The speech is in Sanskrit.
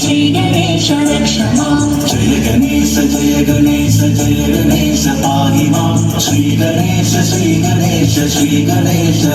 श्री क्षमा जय गणेश जय गणेश जय गणेश स्वाहि मा श्री गणेश श्री गणेश श्री गणेश